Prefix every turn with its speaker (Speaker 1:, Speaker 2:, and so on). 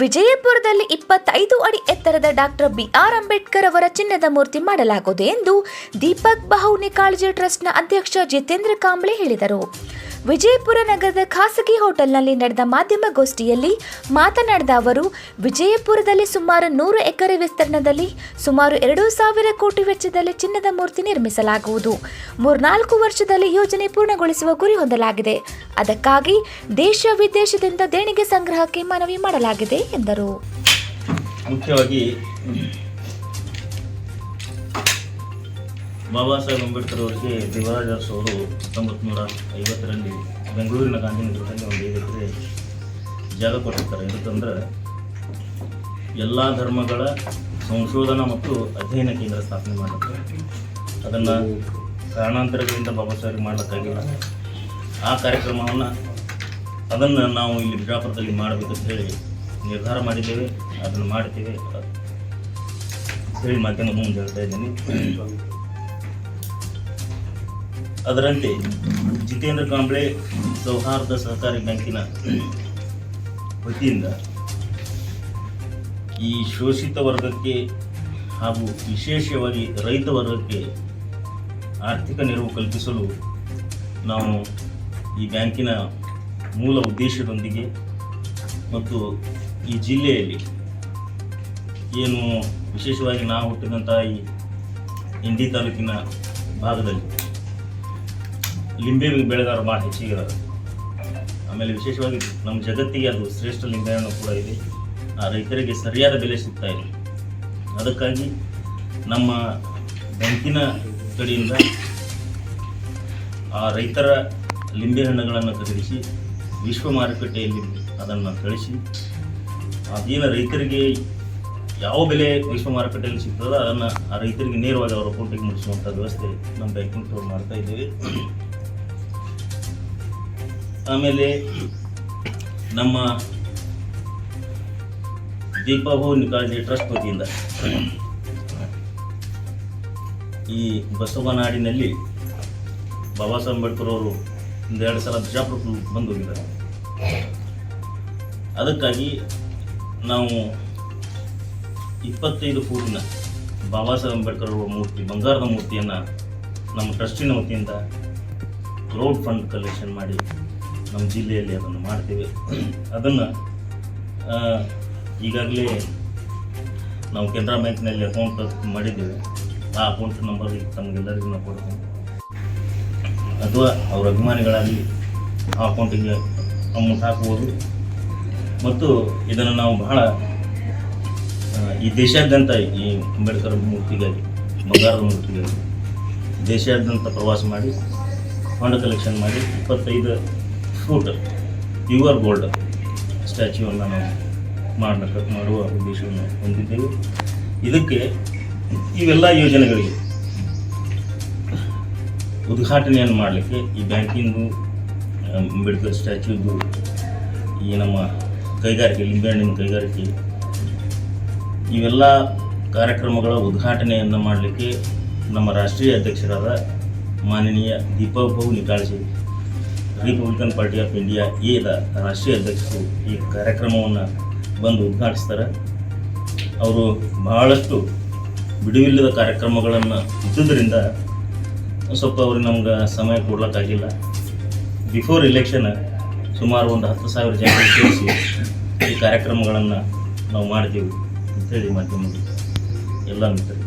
Speaker 1: ವಿಜಯಪುರದಲ್ಲಿ ಇಪ್ಪತ್ತೈದು ಅಡಿ ಎತ್ತರದ ಡಾಕ್ಟರ್ ಬಿ ಆರ್ ಅಂಬೇಡ್ಕರ್ ಅವರ ಚಿನ್ನದ ಮೂರ್ತಿ ಮಾಡಲಾಗುವುದು ಎಂದು ದೀಪಕ್ ಬಹುನಿ ಕಾಳಜಿ ಟ್ರಸ್ಟ್ನ ಅಧ್ಯಕ್ಷ ಜಿತೇಂದ್ರ ಕಾಂಬ್ಳೆ ಹೇಳಿದರು. ವಿಜಯಪುರ ನಗರದ ಖಾಸಗಿ ಹೋಟೆಲ್ನಲ್ಲಿ ನಡೆದ ಮಾಧ್ಯಮಗೋಷ್ಠಿಯಲ್ಲಿ ಮಾತನಾಡಿದ ಅವರು, ವಿಜಯಪುರದಲ್ಲಿ ಸುಮಾರು ನೂರು ಎಕರೆ ವಿಸ್ತೀರ್ಣದಲ್ಲಿ ಸುಮಾರು ಎರಡು ಸಾವಿರ ಕೋಟಿ ವೆಚ್ಚದಲ್ಲಿ ಚಿನ್ನದ ಮೂರ್ತಿ ನಿರ್ಮಿಸಲಾಗುವುದು. ಮೂರ್ನಾಲ್ಕು ವರ್ಷದಲ್ಲಿ ಯೋಜನೆ ಪೂರ್ಣಗೊಳಿಸುವ ಗುರಿ ಹೊಂದಲಾಗಿದೆ. ಅದಕ್ಕಾಗಿ ದೇಶ ವಿದೇಶದಿಂದ ದೇಣಿಗೆ ಸಂಗ್ರಹಕ್ಕೆ ಮನವಿ ಮಾಡಲಾಗಿದೆ ಎಂದರು.
Speaker 2: ಮುಖ್ಯವಾಗಿ ಬಾಬಾ ಸಾಹೇಬ್ ಅಂಬೇಡ್ಕರ್ ಅವರಿಗೆ ದೇವರಾಜ ಅವರು ಹತ್ತೊಂಬತ್ತು ನೂರ ಐವತ್ತರಲ್ಲಿ ಬೆಂಗಳೂರಿನ ಗಾಂಧಿನಗರದಲ್ಲಿ ಒಂದು ಐದು ಜಾಗ ಕೊಟ್ಟಿರ್ತಾರೆ. ಯಾಕಂದ್ರೆ ಎಲ್ಲ ಧರ್ಮಗಳ ಸಂಶೋಧನಾ ಮತ್ತು ಅಧ್ಯಯನ ಕೇಂದ್ರ ಸ್ಥಾಪನೆ ಮಾಡುತ್ತೆ ಅದನ್ನು ಕಾರಣಾಂತರಗಳಿಂದ ಬಾಬಾ ಸಾಹೇಬ್ ಮಾಡಲಿಕ್ಕಾಗಿಲ್ಲ. ಆ ಕಾರ್ಯಕ್ರಮವನ್ನು ಅದನ್ನು ನಾವು ಇಲ್ಲಿ ಬಿಜಾಪುರದಲ್ಲಿ ಅಂತ ಹೇಳಿ ನಿರ್ಧಾರ ಮಾಡಿದ್ದೇವೆ. ಅದನ್ನು ಮಾಡ್ತೇವೆ. ಹೇಳಿ ಮಾಧ್ಯಮದ ಮುಂದೆ ಹೇಳ್ತಾ ಇದ್ದೀನಿ. ಅದರಂತೆ ಜಿತೇಂದ್ರ ಕಾಂಬ್ಳೆ ಸೌಹಾರ್ದ ಸಹಕಾರಿ ಬ್ಯಾಂಕಿನ ವತಿಯಿಂದ ಈ ಶೋಷಿತ ವರ್ಗಕ್ಕೆ ಹಾಗೂ ವಿಶೇಷವಾಗಿ ರೈತ ವರ್ಗಕ್ಕೆ ಆರ್ಥಿಕ ನೆರವು ಕಲ್ಪಿಸಲು ನಾವು ಈ ಬ್ಯಾಂಕಿನ ಮೂಲ ಉದ್ದೇಶದೊಂದಿಗೆ ಮತ್ತು ಈ ಜಿಲ್ಲೆಯಲ್ಲಿ ಏನು ವಿಶೇಷವಾಗಿ ನಾವು ಹುಟ್ಟಿದಂಥ ಈ ಇಂಡಿ ತಾಲೂಕಿನ ಭಾಗದಲ್ಲಿ ಲಿಂಬೆ ಬೆಳೆಗಾರ ಭಾಳ ಹೆಚ್ಚಿಗೆ ಇರೋದು. ಆಮೇಲೆ ವಿಶೇಷವಾಗಿ ನಮ್ಮ ಜಗತ್ತಿಗೆ ಅದು ಶ್ರೇಷ್ಠ ಲಿಂಬೆಹಣ್ಣು ಕೂಡ ಇದೆ. ಆ ರೈತರಿಗೆ ಸರಿಯಾದ ಬೆಲೆ ಸಿಗ್ತಾ ಇದೆ ಅದಕ್ಕಾಗಿ ನಮ್ಮ ಬ್ಯಾಂಕಿನ ಕಡೆಯಿಂದ ಆ ರೈತರ ಲಿಂಬೆಹಣ್ಣುಗಳನ್ನು ಖರೀದಿಸಿ ವಿಶ್ವ ಮಾರುಕಟ್ಟೆಯಲ್ಲಿ ಅದನ್ನು ಕಳಿಸಿ ಅದೇನು ರೈತರಿಗೆ ಯಾವ ಬೆಲೆ ವಿಶ್ವ ಮಾರುಕಟ್ಟೆಯಲ್ಲಿ ಸಿಗ್ತದೋ ಅದನ್ನು ಆ ರೈತರಿಗೆ ನೇರವಾಗಿ ಅವರ ಅಕೌಂಟಿಗೆ ಮುಟ್ಟಿಸುವಂಥ ವ್ಯವಸ್ಥೆ ನಮ್ಮ ಬ್ಯಾಂಕಿಂಗ್ ಮಾಡ್ತಾ ಇದ್ದೇವೆ. ಆಮೇಲೆ ನಮ್ಮ ದೀಪಭೂ ನಿಕಾಜಿ ಟ್ರಸ್ಟ್ ವತಿಯಿಂದ ಈ ಬಸವನಾಡಿನಲ್ಲಿ ಬಾಬಾ ಸಾಹೇಬ್ ಅಂಬೇಡ್ಕರ್ ಅವರು ಒಂದೆರಡು ಸಲ ಬಿಜಾಪುರಕ್ಕೆ ಬಂದು ಹೋಗಿದ್ದಾರೆ ಅದಕ್ಕಾಗಿ ನಾವು ಇಪ್ಪತ್ತೈದು ಫೂಟಿನ ಬಾಬಾ ಸಾಹೇಬ್ ಅಂಬೇಡ್ಕರ್ ಅವರ ಮೂರ್ತಿ, ಬಂಗಾರದ ಮೂರ್ತಿಯನ್ನು ನಮ್ಮ ಟ್ರಸ್ಟಿನ ವತಿಯಿಂದ ಕ್ರೌಡ್ ಫಂಡ್ ಕಲೆಕ್ಷನ್ ಮಾಡಿ ನಮ್ಮ ಜಿಲ್ಲೆಯಲ್ಲಿ ಅದನ್ನು ಮಾಡ್ತೇವೆ. ಅದನ್ನು ಈಗಾಗಲೇ ನಾವು ಕೆನರಾ ಬ್ಯಾಂಕ್ನಲ್ಲಿ ಅಕೌಂಟ್ ಮಾಡಿದ್ದೇವೆ. ಆ ಅಕೌಂಟ್ ನಂಬರ್ ತಮಗೆಲ್ಲರಿಗೂ ನಾವು ಕೊಡ್ತೇನೆ ಅಥವಾ ಅವರ ಅಭಿಮಾನಿಗಳಾಗಲಿ ಆ ಅಕೌಂಟಿಗೆ ಅಮೌಂಟ್ ಹಾಕ್ಬೋದು ಮತ್ತು ಇದನ್ನು ನಾವು ಬಹಳ ಈ ದೇಶಾದ್ಯಂತ ಈ ಅಂಬೇಡ್ಕರ್ ಮೂರ್ತಿಗಾಗಿ, ಬಂಗಾರದ ಮೂರ್ತಿಗಾಗಿ, ದೇಶಾದ್ಯಂತ ಪ್ರವಾಸ ಮಾಡಿ ಫಂಡ್ ಕಲೆಕ್ಷನ್ ಮಾಡಿ, ಇಪ್ಪತ್ತೈದು ಫೂಟ್ ಪ್ಯೂರ್ ಗೋಲ್ಡ್ ಸ್ಟ್ಯಾಚ್ಯೂವನ್ನು ನಾವು ಮಾಡಲಿಕ್ಕೆ ಮಾಡುವ ಉದ್ದೇಶವನ್ನು ಹೊಂದಿದ್ದೇವೆ. ಇದಕ್ಕೆ ಇವೆಲ್ಲ ಯೋಜನೆಗಳಿಗೆ ಉದ್ಘಾಟನೆಯನ್ನು ಮಾಡಲಿಕ್ಕೆ ಈ ಬ್ಯಾಂಕಿಂದು ಅಂಬೇಡ್ಕರ್ ಸ್ಟ್ಯಾಚ್ಯೂದು ಈ ನಮ್ಮ ಕೈಗಾರಿಕೆ, ಲಿಂಬೆಹಣ್ಣಿನ ಕೈಗಾರಿಕೆ, ಇವೆಲ್ಲ ಕಾರ್ಯಕ್ರಮಗಳ ಉದ್ಘಾಟನೆಯನ್ನು ಮಾಡಲಿಕ್ಕೆ ನಮ್ಮ ರಾಷ್ಟ್ರೀಯ ಅಧ್ಯಕ್ಷರಾದ ಮಾನನೀಯ ಭವ್ ನಿಕಾಳಜಿ ರಿಪಬ್ಲಿಕನ್ ಪಾರ್ಟಿ ಆಫ್ ಇಂಡಿಯಾ ಎದ ರಾಷ್ಟ್ರೀಯ ಅಧ್ಯಕ್ಷರು ಈ ಕಾರ್ಯಕ್ರಮವನ್ನು ಬಂದು ಉದ್ಘಾಟಿಸ್ತಾರೆ. ಅವರು ಬಹಳಷ್ಟು ಬಿಡುವಿಲ್ಲದ ಕಾರ್ಯಕ್ರಮಗಳನ್ನು ಇದ್ದುದರಿಂದ ಸ್ವಲ್ಪ ಅವ್ರಿಗೆ ನಮ್ಗೆ ಸಮಯ ಕೊಡ್ಲಕ್ಕಾಗಿಲ್ಲ. ಬಿಫೋರ್ ಇಲೆಕ್ಷನ್ ಸುಮಾರು ಒಂದು ಹತ್ತು ಸಾವಿರ ಜನ ಸೇರಿಸಿ ಈ ಕಾರ್ಯಕ್ರಮಗಳನ್ನು ನಾವು ಮಾಡ್ತೀವಿ ಅಂತೇಳಿ ಮಾಧ್ಯಮದಲ್ಲಿ. ಎಲ್ಲ ತಿಳಿಸ್ತಾರೆ